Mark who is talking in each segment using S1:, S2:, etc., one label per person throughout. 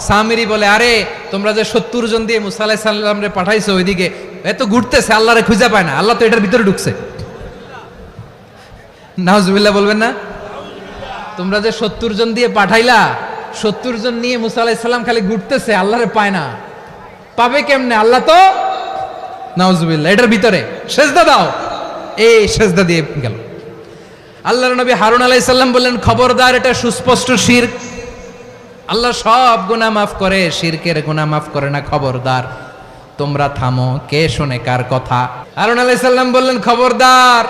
S1: সামিরি বলে, আরে, তোমরা যে সত্তর জন দিয়ে মুসা আলাহ সাল্লাম রে পাঠাইছো ওইদিকে এত ঘুরতেছে, আল্লাহরে খুঁজে পায় না, আল্লাহ তো এটার ভিতরে ঢুকছে। নাহজুবিল্লাহ বলবেন না? তোমরা যে সত্তর জন দিয়ে পাঠাইলা, সত্তর জন নিয়ে মুসা আলাহ সাল্লাম খালি ঘুরতেছে, আল্লাহরে পায় না। পাবে কেমনে? আল্লাহ তো? নাউজুবিল্লাহ, এটার ভিতরে। সেজদা দাও। এই সেজদা দিয়ে গেল। আল্লাহর নবী হারুন আলাইসাল্লাম বললেন, খবরদার, এটা সুস্পষ্ট শির আল্লাহ সব গুনাহ মাফ করে, শিরকের গুনাহ মাফ করে না, খবরদার। তোমরা থামো, কে শোনে কার কথা? হারুন আলাইসাল্লাম বললেন, খবরদার,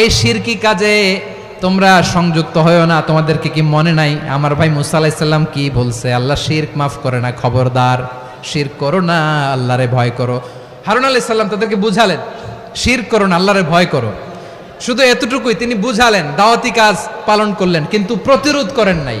S1: এই শিরকি কাজে তোমরা সংযুক্ত হয়েও না, তোমাদেরকে কি মনে নাই? আমার ভাই মুসা আলাইসাল্লাম কি বলছে? আল্লাহ শিরক মাফ করে না, খবরদার। শির করো না, আল্লাহরে ভয় করো। হারুন আলাইসাল্লাম তাদেরকে বুঝালেন শির করো না, আল্লাহরে ভয় করো। শুধু এতটুকুই তিনি বুঝালেন, দাওয়াতি কাজ পালন করলেন, কিন্তু প্রতিরোধ করেন নাই।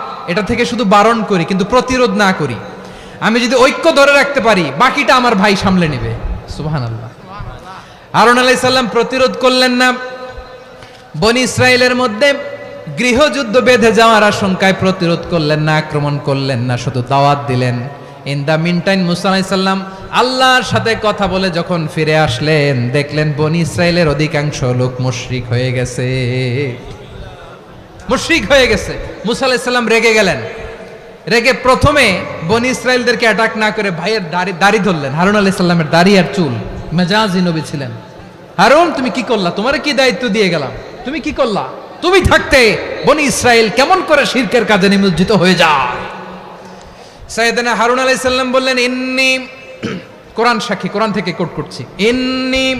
S1: এটা থেকে শুধু বারণ করি, কিন্তু প্রতিরোধ না করি। আমি যদি ঐক্য ধরে রাখতে পারি, বাকিটা আমার ভাই সামলে নেবে। সুবাহান আল্লাহ আরন আলাইসাল্লাম প্রতিরোধ করলেন না। বনি ইসরায়েলের মধ্যে গৃহযুদ্ধ বেঁধে যাওয়ার আশঙ্কায় প্রতিরোধ করলেন না, আক্রমণ করলেন না, শুধু দাওয়াত দিলেন। ইন দ্য মিনটাইম মুসা আলাইসাল্লাম আল্লাহর সাথে কথা বলে যখন ফিরে আসলেন, দেখলেন বনি ইসরায়েলের অধিকাংশ লোক মুশরিক হয়ে গেছে। মুশরিক হয়ে গেছে। মুসা আলাইসাল্লাম রেগে গেলেন। রেগে প্রথমে বনি ইসরায়েলদেরকে অ্যাটাক না করে ভাইয়ের দাড়ি দাড়ি ধরলেন। হারুন আলাইসাল্লামের দাড়ি আর চুল। মেজাজি নবী ছিলেন। হারুন, তুমি কি করলা? তোমার কি দায়িত্ব দিয়ে গেলাম? তুমি কি করলা? তুমি থাকতে বনি ইসরায়েল কেমন করে শিরকের কাজে নিমজ্জিত হয়ে যায়? সাইয়েদনা হারুন আলাইসাল্লাম বললেন, ইন্নি কোরআন সাক্ষী, কোরআন থেকে কোট করছি। ইন্নি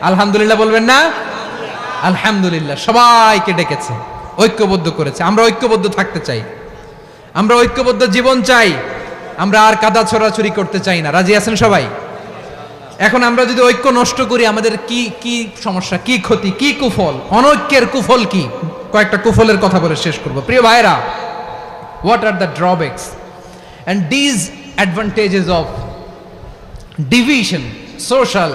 S1: আলহামদুলিল্লাহ বলবেন না? আলহামদুলিল্লাহ, সবাইকে ডেকেছে, ঐক্যবদ্ধ করেছে। আমরা ঐক্যবদ্ধ থাকতে চাই। আমরা ঐক্যবদ্ধ জীবন চাই। আমরা আর কাদা ছড়াছড়ি করতে চাই না। রাজি আছেন সবাই? এখন আমরা যদি ঐক্য নষ্ট করি, আমাদের কি কি সমস্যা, কি ক্ষতি, কি কুফল? অনৈক্যের কুফল কি? কয়েকটা কুফলের কথা বলে শেষ করব। প্রিয় ভাইরা what are the drawbacks and disadvantages of division social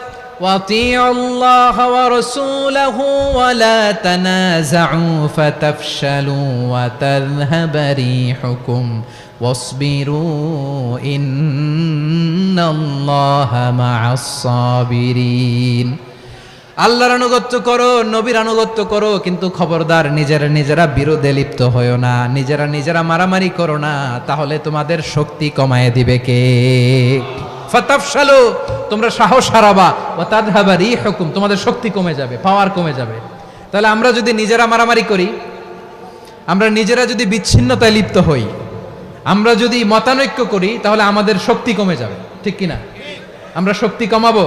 S1: وَأَطِيعُوا اللَّهَ وَرَسُولَهُ وَلَا تَنَازَعُوا فَتَفْشَلُوا وَتَذْهَبَ رِيحُكُمْ وَاصْبِرُوا إِنَّ اللَّهَ مَعَ الصَّابِرِينَ আল্লাহর আনুগত্য করো নবীর আনুগত্য করো কিন্তু খবরদার নিজেরা নিজেরা বিরোধে লিপ্ত হয়েও না নিজেরা নিজেরা মারামারি করো না তাহলে তোমাদের শক্তি কমায় দিবে কে ফাতাফশালু তোমরা সাহস হারাবা ও রি হকুম তোমাদের শক্তি কমে যাবে পাওয়ার কমে যাবে। তাহলে আমরা যদি নিজেরা মারামারি করি, আমরা নিজেরা যদি বিচ্ছিন্নতায় লিপ্ত হই, আমরা যদি মতানৈক্য করি, তাহলে আমাদের শক্তি কমে যাবে, ঠিক কিনা? আমরা শক্তি কমাবো?